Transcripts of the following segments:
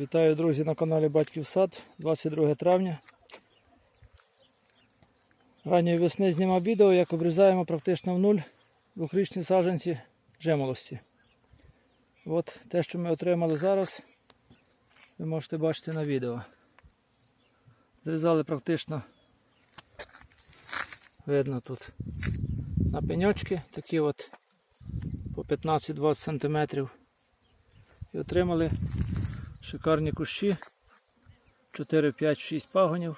Вітаю, друзі, на каналі Батьків Сад, 22 травня. Ранньої весни знімав відео, як обрізаємо практично в нуль двохрічні саджанці жемолості. От те, що ми отримали зараз, ви можете бачити на відео. Зрізали практично, видно тут на пеньочки, такі от по 15-20 см. І отримали шикарні кущі, 4, 5, 6 пагонів,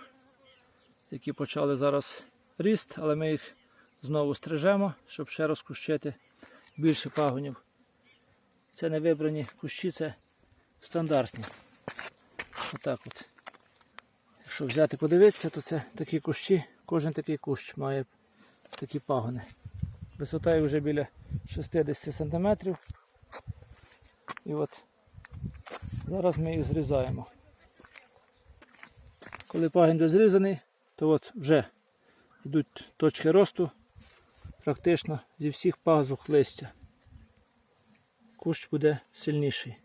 які почали зараз ріст, але ми їх знову стрижемо, щоб ще розкущити більше пагонів. Це не вибрані кущі, це стандартні. Отак от. Якщо взяти подивитися, то це такі кущі, кожен такий кущ має такі пагони. Висота вже біля 60 см. І от Зараз ми їх зрізаємо. Коли пагін буде зрізаний, то от вже йдуть точки росту практично зі всіх пазух листя. Кущ буде сильніший.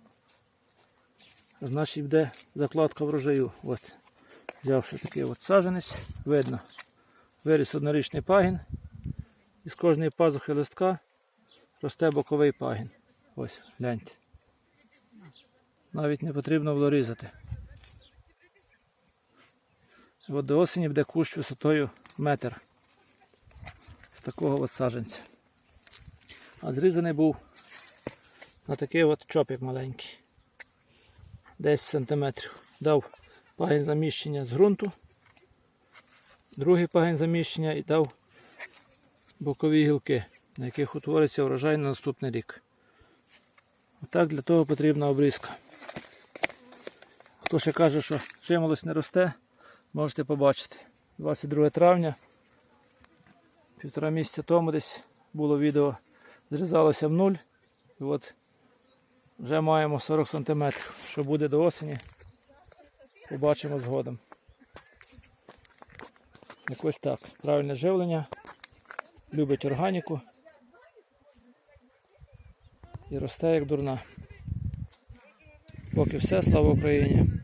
Значить буде закладка врожаю. От. Взявши такий от саженець, видно, виріс однорічний пагін. І з кожної пазухи листка росте боковий пагін. Ось, гляньте. Навіть не потрібно було різати. От до осені буде кущ висотою метр з такого от саджанця. А зрізаний був на такий от чопик маленький. 10 см. Дав пагін заміщення з ґрунту, другий пагін заміщення і дав бокові гілки, на яких утвориться урожай на наступний рік. Отак для того потрібна обрізка. Хто ще каже, що жимолость не росте, можете побачити. 22 травня, півтора місяця тому десь було відео, зрізалося в нуль. І от вже маємо 40 см. Що буде до осені, побачимо згодом. Якось так. Правильне живлення, любить органіку і росте як дурна. Поки все, слава Україні!